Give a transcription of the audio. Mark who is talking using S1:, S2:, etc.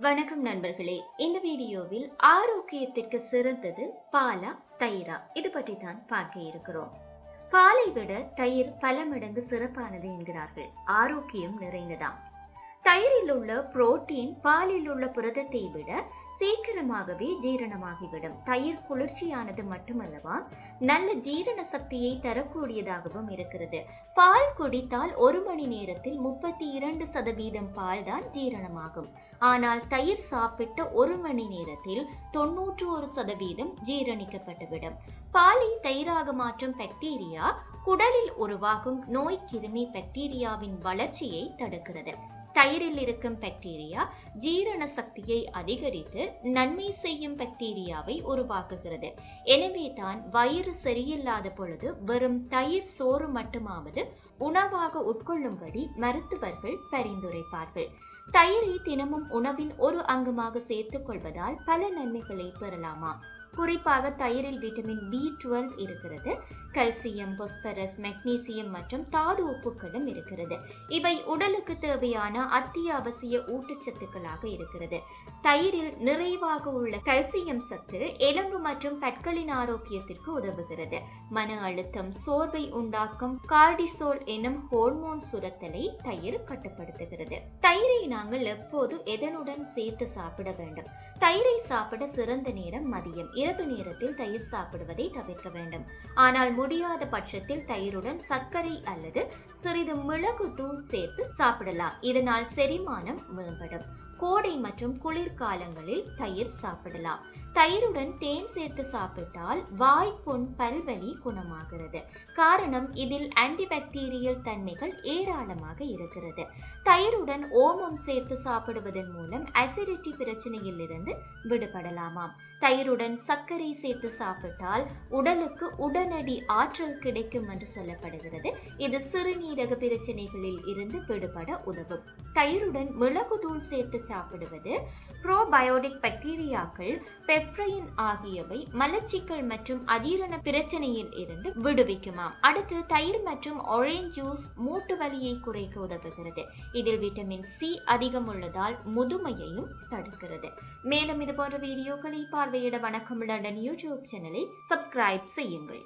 S1: வணக்கம் நண்பர்களே. இந்த வீடியோவில் ஆரோக்கியத்திற்கு சிறந்தது பாலா தயிரா? இது பற்றி தான் பார்க்க இருக்கிறோம். பாலை விட தயிர் பல மடங்கு சிறப்பானது என்கிறார்கள். ஆரோக்கியம் நிறைந்ததாம் தயிரில் உள்ள புரோட்டீன் பாலில் உள்ள புரதத்தை விட சீக்கிரமாகவே ஜீரணமாகிவிடும். தயிர் குளிர்ச்சியானது மட்டுமல்லவா நல்ல ஜீரண சக்தியை தரக்கூடியதாகவும் இருக்கிறது. பால் குடித்தால் ஒரு மணி நேரத்தில் முப்பத்தி இரண்டு சதவீதம் பால் தான் ஜீரணமாகும். ஆனால் தயிர் சாப்பிட்ட ஒரு மணி நேரத்தில் தொன்னூற்று ஒரு சதவீதம் ஜீரணிக்கப்பட்டுவிடும். பாலை தயிராக மாற்றும் பாக்டீரியா குடலில் உருவாகும் நோய் கிருமி பாக்டீரியாவின் வளர்ச்சியை தடுக்கிறது. தயிரில் இருக்கும் பாக்டீரியா ஜீரண சக்தியை அதிகரித்து நன்மை செய்யும் பாக்டீரியாவை உருவாக்குகிறது. எனவே தான் வயிறு சரியில்லாத பொழுது வெறும் தயிர் சோறு மட்டுமாவது உணவாக உட்கொள்ளும்படி மருத்துவர்கள் பரிந்துரைப்பார்கள். தயிரை தினமும் உணவின் ஒரு அங்கமாக சேர்த்துக் கொள்வதால் பல நன்மைகளை பெறலாமா? குறிப்பாக தயிரில் விட்டமின் பி டுவெல் இருக்கிறது கல்சியம் பொஸ்பரஸ் மெக்னீசியம் மற்றும் தாது உப்புக்களும் இருக்கிறது. இவை உடலுக்கு தேவையான அத்தியாவசிய ஊட்டச்சத்துக்களாக இருக்கிறது. தயிரில் நிறைவாக உள்ள கல்சியம் சத்து எலும்பு மற்றும் பற்களின் ஆரோக்கியத்திற்கு உதவுகிறது. மன அழுத்தம் சோர்வை உண்டாக்கும் கார்டிசோல் எனும் ஹோர்மோன் சுரத்தலை தயிர் கட்டுப்படுத்துகிறது. தயிரை நாங்கள் எப்போது எதனுடன் சேர்த்து சாப்பிட வேண்டும்? தயிரை சாப்பிட சிறந்த நேரம் மதியம். இரவு நேரத்தில் தயிர் சாப்பிடுவதை தவிர்க்க வேண்டும். ஆனால் முடியாத பட்சத்தில் தயிருடன் சர்க்கரை அல்லது சிறிது மிளகு தூள் சேர்த்து சாப்பிடலாம். இதனால் செரிமானம் மேம்படும். கோடை மற்றும் குளிர்காலங்களில் தயிர் சாப்பிடலாம். தயிருடன் தேன் சேர்த்து சாப்பிட்டால் வாய் புண் பல்வலி குணமாகிறது. காரணம் இதில் ஆன்டிபாக்டீரியல் தன்மைகள் ஏராளமாக இருக்கிறது. தயிருடன் ஓமம் சேர்த்து சாப்பிடுவதன் மூலம் அசிடிட்டி பிரச்சனையில் இருந்து விடுபடலாமாம். தயிருடன் சர்க்கரை சேர்த்து சாப்பிட்டால் உடலுக்கு உடனடி ஆற்றல் கிடைக்கும் என்று சொல்லப்படுகிறது. இது சிறுநீரக பிரச்சனைகளில் இருந்து விடுபட உதவும். தயிருடன் மிளகு தூள் சேர்த்து சாப்பிடுவது. ப்ரோபயோட்டிக் பாக்டீரியாக்கள் பெப்ரைன் ஆகியவை மலச்சிக்கல் மற்றும் அதீரண பிரச்சனையில் இருந்து விடுவிக்குமாம். அடுத்து தயிர் மற்றும் ஒரேஞ்ச் ஜூஸ் மூட்டு வலியை குறைக்க உதவுகிறது. இதில் விட்டமின் சி அதிகம் உள்ளதால் முதுமையையும் தடுக்கிறது. மேலும் இது போன்ற வீடியோக்களை பார்வையிட வணக்கம் லண்டன் யூடியூப் சேனலை சப்ஸ்கிரைப் செய்யுங்கள்.